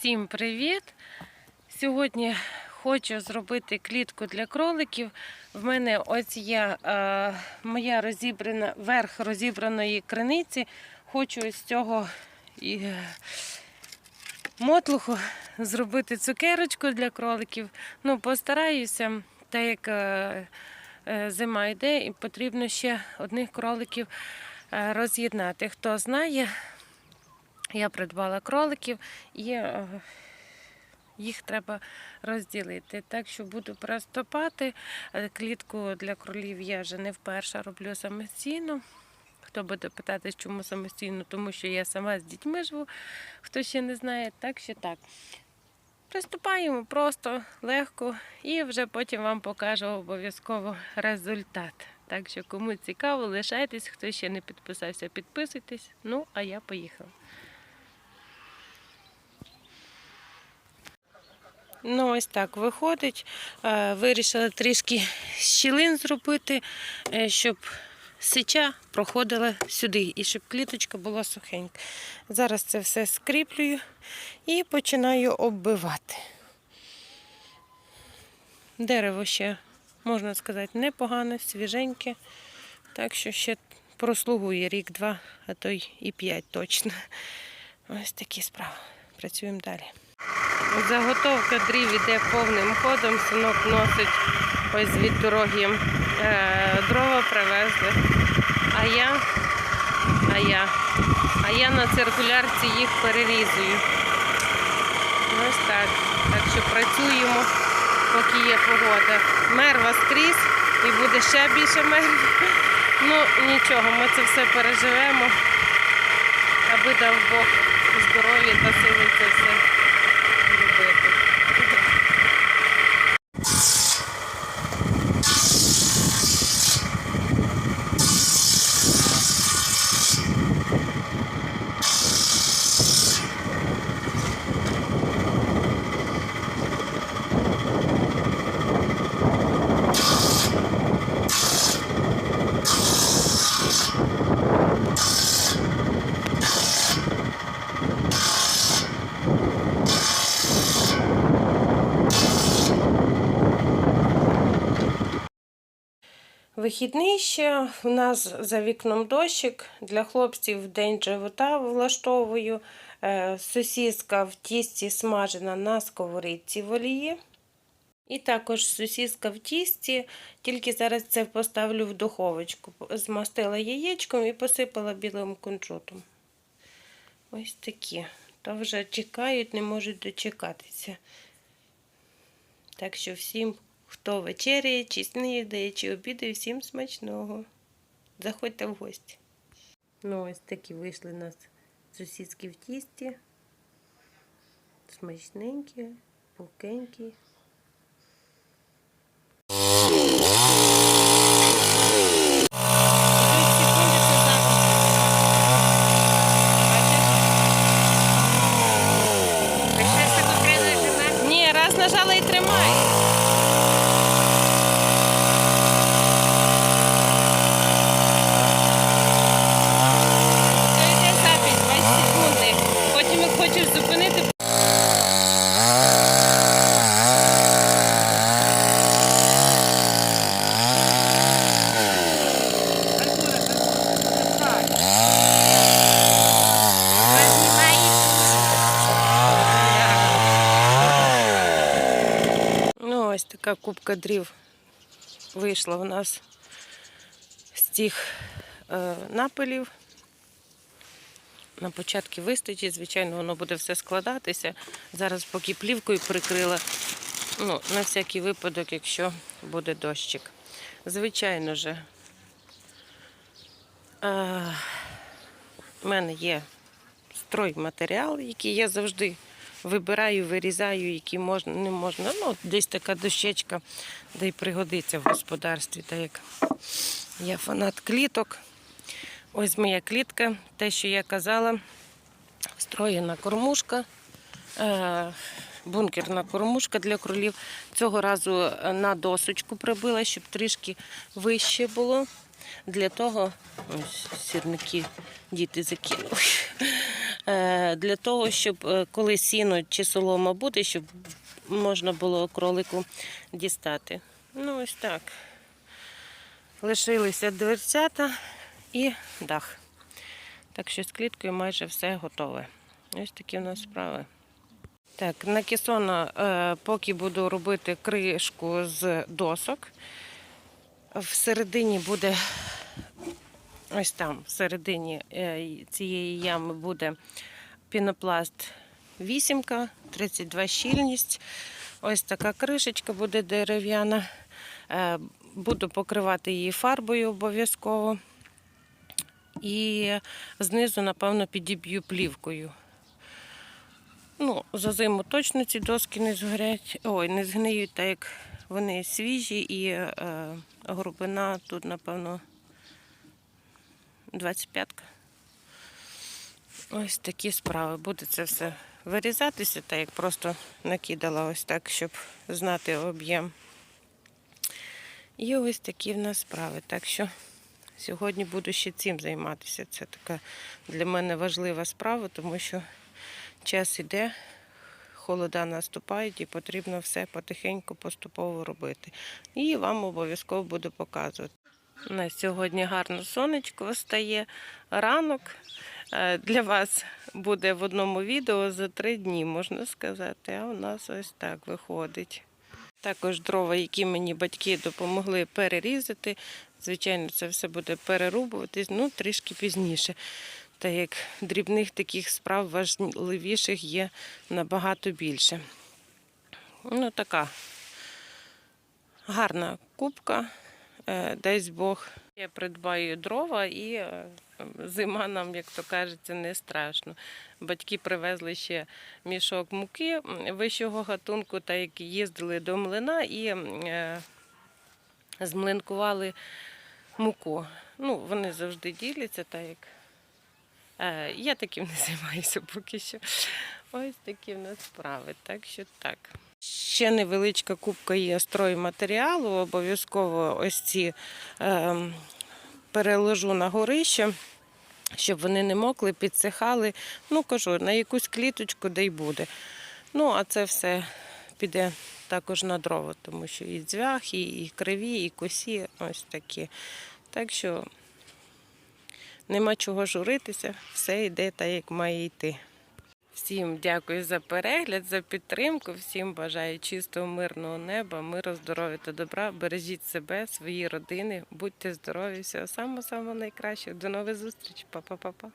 Всім привіт! Сьогодні хочу зробити клітку для кроликів. В мене ось є е, моя розібрана верх розібраної криниці. Хочу із цього е, мотлуху зробити цукерочку для кроликів. Ну, постараюся, так як е, е, зима йде, і потрібно ще одних кроликів е, роз'єднати. Хто знає, я придбала кроликів і е, їх треба розділити. Так що буду приступати. Е, Клітку для кролів я вже не вперше роблю самостійно. Хто буде питати, чому самостійно, тому що я сама з дітьми живу, хто ще не знає, так що так. Приступаємо просто легко і вже потім вам покажу обов'язково результат. Так що, кому цікаво, лишайтесь, хто ще не підписався, підписуйтесь. Ну, а я поїхала. Ну, ось так виходить. Е, Вирішила трішки щілин зробити, е, щоб сича проходила сюди і щоб кліточка була сухенька. Зараз це все скріплюю і починаю оббивати. Дерево ще, можна сказати, непогане, свіженьке. Так що ще прослугує рік-два, а то й і п'ять точно. Ось такі справи. Працюємо далі. Заготовка дрів іде повним ходом. Синок носить ось від дороги е, дрова привезли. А я, а я, а я на циркулярці їх перерізую. Ось так. Так що працюємо, поки є погода. Мерва скрізь і буде ще більше мерв. Ну нічого, ми це все переживемо, аби дав Бог здоров'я та сили це все Вихідний ще у нас за вікном дощик. Для хлопців день живота влаштовую. Е, Сосіска в тісті смажена на сковорідці в. І також сосіска в тісті, тільки зараз це поставлю в духовочку. Змастила яєчком і посипала білим кунжутом. Ось такі. То вже чекають, не можуть дочекатися. Так що всім, хто вечеряє, чи снідає, чи обідає, всім смачного. Заходьте в гості. Ну, ось такі вийшли у нас сусідські в тісті. Смачненькі, пухкенькі. Ні, раз нажала і тримай. Це йде запись 20 секунди. Потім як хочеш зупинити. Ну, ось така кубка дрів вийшла в нас з цих е, напилів. На початку вистачить, звичайно, воно буде все складатися. Зараз поки плівкою прикрила, ну, на всякий випадок, якщо буде дощик. Звичайно же, е, в мене є стройматеріал, який я завжди вибираю, вирізаю, які можна, не можна. Ну, десь така дощечка, де й пригодиться в господарстві. Так як я фанат кліток. Ось моя клітка, те, що я казала, встроєна кормушка, е, бункерна кормушка для кролів. Цього разу на досочку прибила, щоб трішки вище було. Для того ось сірники діти закинули. Е, для того, щоб е, коли сіно чи солома буде, щоб можна було кролику дістати. Ну, ось так. Лишилися дверцята і дах. Так що з кліткою майже все готове. Ось такі в нас справи. Так, на кесона, е, поки буду робити кришку з досок, всередині буде, ось там, всередині е, цієї ями буде пінопласт вісімка, 32 щільність. Ось така кришечка буде дерев'яна. Е, Буду покривати її фарбою обов'язково. І знизу, напевно, підіб'ю плівкою. Ну, за зиму точно ці доски не згорять. Ой, не згниють, так як вони свіжі і е, грубина тут, напевно, 25-ка. Ось такі справи. Буде це все вирізатися, так як просто накидала ось так, щоб знати об'єм. І ось такі в нас справи. Так що сьогодні буду ще цим займатися. Це така для мене важлива справа, тому що час іде, холода наступають і потрібно все потихеньку, поступово робити. І вам обов'язково буду показувати. У нас сьогодні гарно сонечко встає. Ранок е, для вас буде в одному відео за три дні, можна сказати. А у нас ось так виходить. Також дрова, які мені батьки допомогли перерізати. Звичайно, це все буде перерубуватись, ну трішки пізніше. Та як дрібних таких справ важливіших є набагато більше. Ну, така гарна кубка, е, дасть Бог. Я придбаю дрова і е, зима нам, як то кажеться, не страшно. Батьки привезли ще мішок муки вищого гатунку, та як їздили до млина і е, змлинкували муку. Ну, вони завжди діляться, так як. Я таким не займаюся поки що. Ось такі в нас справи. Так що так. Ще невеличка кубка є стройматеріалу. Обов'язково ось ці е, переложу на горище, щоб вони не мокли, підсихали. Ну, кажу, на якусь кліточку де й буде. Ну, а це все піде також на дрова, тому що і дзвях, і, і криві, і косі ось такі. Так що нема чого журитися, все йде так, як має йти. Всім дякую за перегляд, за підтримку. Всім бажаю чистого, мирного неба, миру, здоров'я та добра. Бережіть себе, свої родини, будьте здорові, всього самого самого найкращого. До нових зустрічей. Па-па-па-па.